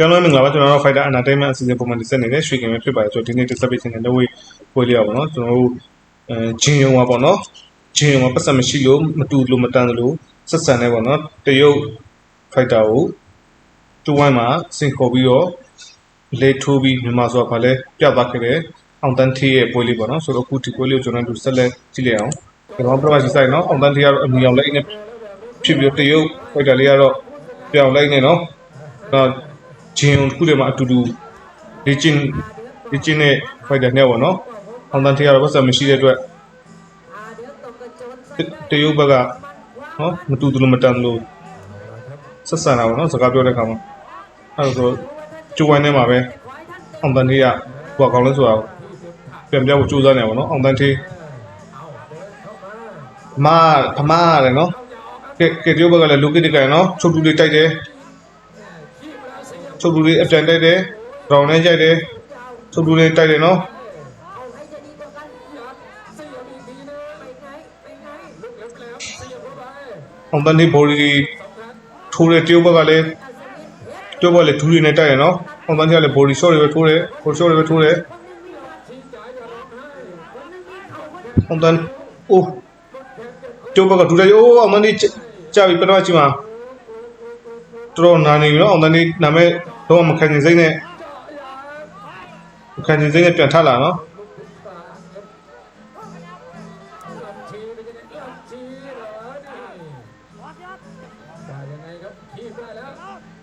ကဲလို့မင်္ဂလာပါကျွန်တော်တို့ Fighter Entertainment အစီအစဉ်ပုံမှန်တင်ဆက်နေတဲ့ရွှေကင်ပဲဖြစ်ပါတယ်ကျွန်တော်ဒီနေ့တင်ဆက်ပေးခြင်းတဲ့လက်ဝဲပွဲလေးပါပေါ့နော်ကျွန်တော်တို့အဲဂျင်းယုံပါပေါ့နော်ဂျင်းယုံကပတ်သက်မရှိလို့မတူလို့မတန်လို့ဆက်ဆံနေပေါ့နော်တရုတ် Fighter ကိုတူဝိုင်းမှာစင်ခေါ်ပြီးတော့လေထိုးပြီးမြန်မာဆိုတာခါလဲပြသခဲ့တဲ့အောင်တန်းထေးရဲ့ပွဲလေးပေါ့နော်ဆိုတော့အခုဒီပွဲလေးကိုကျွန်တော်တို့ဆက်လက်ကြည့်လိုက်အောင်ကျွန်တော်ပြပါစီဆိုင်နော်အောင်တန်းထေးကတော့အမီအောင်လိုက်နေဖြစ်ပြီးတော့တရုတ် Fighter လေးကတော့ပြောင်းလိုက်နေနော်တော့ ဂျင်းတစ်ခုတည်းမှာအတူတူလေ့ကျင့်လေ့ကျင့်တဲ့ fighter နဲ့ပေါ့နော်။အောင်တန်ထေးကတော့ပတ်စံမရှိတဲ့အတွက်တတရုတ်ဘက်ကနော်မတူတူလို့မတန်လို့ဆက်ဆံတာပေါ့နော်စကားပြောတဲ့အခါမှာအဲဒါဆိုကျိုးဝိုင်းထဲမှာပဲအောင်တန်ထေးကဟိုကောင်လဲဆိုတာပြန်ပြဖို့ကြိုးစားနေပါတော့အောင်တန်ထေးမာဖမားရတယ်နော်ကဲကဲတရုတ်ဘက်ကလည်းလူကိတကန်နော်ချုပ်တူလေးတိုက်တယ် ချုပ်တူလေးအပြန်တိုက်တယ်။ရောင်နဲ့ကြိုက်တယ်။ချုပ်တူလေးတိုက်တယ်နော်။အောင်တန်ဒီဘော်ဒီထိုးတဲ့တရုတ်ဘက်ကလည်းတရုတ်ဘက်ကလည်းဒူးတွေနဲ့တိုက်ရနော်။အောင်တန်ဒီကလည်းဘော်ဒီရှော့တွေပဲထိုးတယ်။ဘော်ရှော့တွေပဲထိုးတယ်။အောင်တန်အိုးတရုတ်ဘက်ကဒူးတယ်အိုးအောင်တန်ဒီကြာပြီပထမချိန်မှာ တော်တော်နာနေပြီနော်အောင်တန်းလေးနာမဲ့တော့မခံချင်စိတ်နဲ့မခံချင်စိတ်နဲ့ပြန်ထလာနော်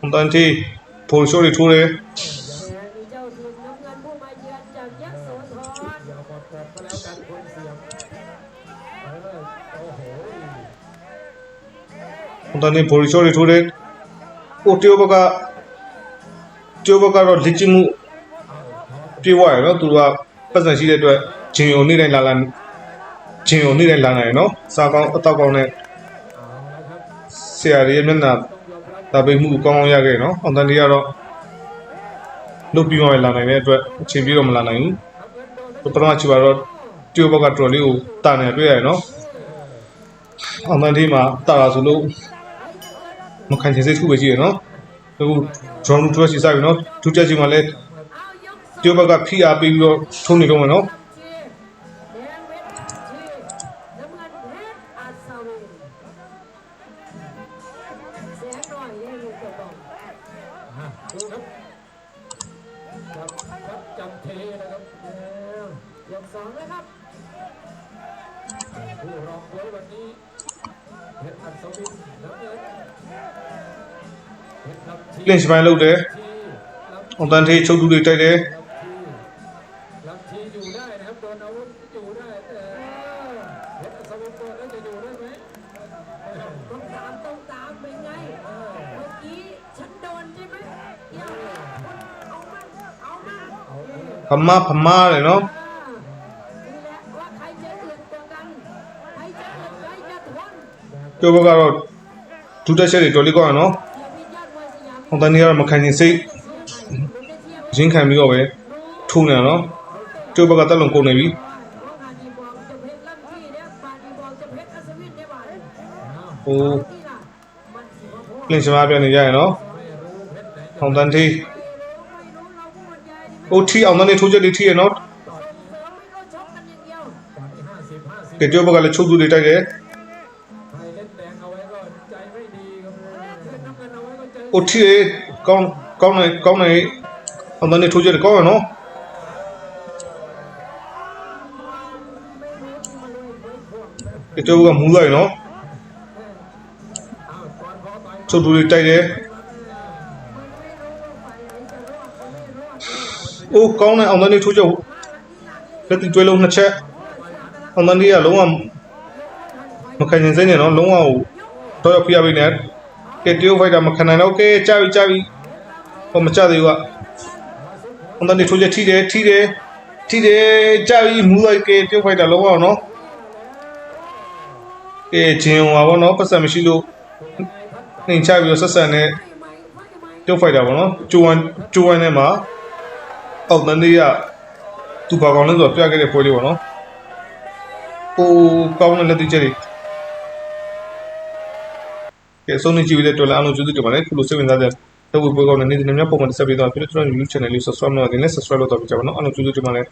န်တန်တီပိုလ်ရှိုရီထိုးတယ်တန်တီပိုလ်ရှိုရီထိုးတယ် ဟိုတရုတ်ဘက်ကတရုတ်ဘက်ကတော့လက်ချမှုပြေးသွားရနော်သူကပတ်စံရှိတဲ့အတွက်ဂျင်ယုံနေတိုင်းလာလာဂျင်ယုံနေတိုင်းလာနိုင်နော်စားကောင်းအတော့ကောင်းနဲ့ဆရာကြီးရဲ့မျက်နှာတာပိတ်မှုကောင်းကောင်းရခဲ့နော်အောင်တန်လေးကတော့လုတ်ပြီးမှလာနိုင်တဲ့အတွက်အချိန်ပြီးတော့မလာနိုင်ဘူးပထမချီပါတော့တရုတ်ဘက်ကတော်တော်လေးကိုတာနေတွေ့ရတယ်နော်အောင်တန်လေးမှာတာလာဆိုလို့မခံချင်စိတ်ထုပဲရှိရနော် အခုဂျွန်လူထွဲစီစားပြီနော်ဒုတိယချိန်မှာလည်းတရုတ်ဘက်ကဖိအားပေးပြီးတော့ထုံးနေတော့မယ်နော် ชีแดงเวทชีน้ำเงินเพชรอัศวินเสียงหน่อยให้ลูกกระบอก ดูครับจับครับจับเทนะครับ ยกสองเลยครับ ผู้รองไว้วันนี้เพชรอัศวินน้ำเงินเพชรลำชี လင့်စပိုင်းလုပ်တယ် ชีลำ အောင်တန်သေးချုပ်တူတွေတိုက်တယ် ลำชีอยู่ได้นะครับโดนอาวุธอยู่ได้แต่เพชรอัศวินโดนแล้วจะอยู่ได้ไหม ต้องตามต้องตามเป็นไง เมื่อกี้ฉันโดนใช่ไหมเดี๋ยวเอามาเอามา ဖမဖမတယ်နော် นี่แหละว่าใครจะอึดกว่ากัน ใครจะอึดใครจะทน တရုတ်ဘက်ကတော့ဒုတက်ချက်တွေတော်လေးကောင်းရနော် เทียบินยอด ဟောတန်နီကတော့မခံချင်စိတ်ရင်းခံပြီးတော့ပဲထုံနေတော့ကျိုးဘက်ကတက်လုံကုန်နေပြီဟိုလင်းချမပြနေရရနော်ဟောတန်တီဟိုထီအောင်တန်းနေထိုးချက်တွေထီရနော်ကဲကျိုးဘက်ကလည်းချုပ်သူတွေတိုက်တယ် ကိုထီကောင်းကောင်းနေကောင်းနေအန္တနေထိုးကြတယ်ကောင်းရနော်ဒီတော့ကမူးလိုက်နော်ချုပ်တူလေးတိုက်တယ်အိုးကောင်းတဲ့အောင်သန်းလေးထိုးချုပ်လက်တီတွဲလုံးနှစ်ချက်အောင်သန်းလေးကလုံးဝမခံနိုင်စင်းနေနော်လုံးဝတော့ရောက်ပြရပြီနဲ့ ကဲတရုတ်ဖိုက်တာမခံနိုင်တော့ကဲကြာပြီကြာပြီဟောမကြသေးဘူးကအောင်တန်လေးထိုးချက်ထိတယ်ထိတယ်ထိတယ်ကြာပြီမူးလိုက်ကဲတရုတ်ဖိုက်တာလုံးဝနော်ကဲဂျင်းဟွာဘောနော်ပတ်စံမရှိလို့နှိမ်ချပြီးတော့ဆက်ဆံတဲ့တရုတ်ဖိုက်တာပေါ့နော်ကျိုးဝမ်ကျိုးဝမ်ထဲမှာအောက်တန်းလေးကသူပါကောင်းလဲဆိုတော့ပြခဲ့တဲ့ပွဲလေးပေါ့နော်ဟိုကောင်းတဲ့လက်တိချက်တွေ ကဲအဆုံးနေကြည့်ပြီးတဲ့တော်လည်းအလုံးကျေးဇူးတင်ပါတယ်ခုလိုစိတ်ဝင်စားတဲ့တော့ပွဲကောင်းတဲ့နေ့နေ့များပုံမှန်တက်ပြီးတော့ပြီးတော့ကျွန်တော် YouTube channel လေး subscribe လုပ်နေတယ် subscribe လုပ်တော့ပြကြပါတော့အားလုံးကျေးဇူးတင်ပါတယ်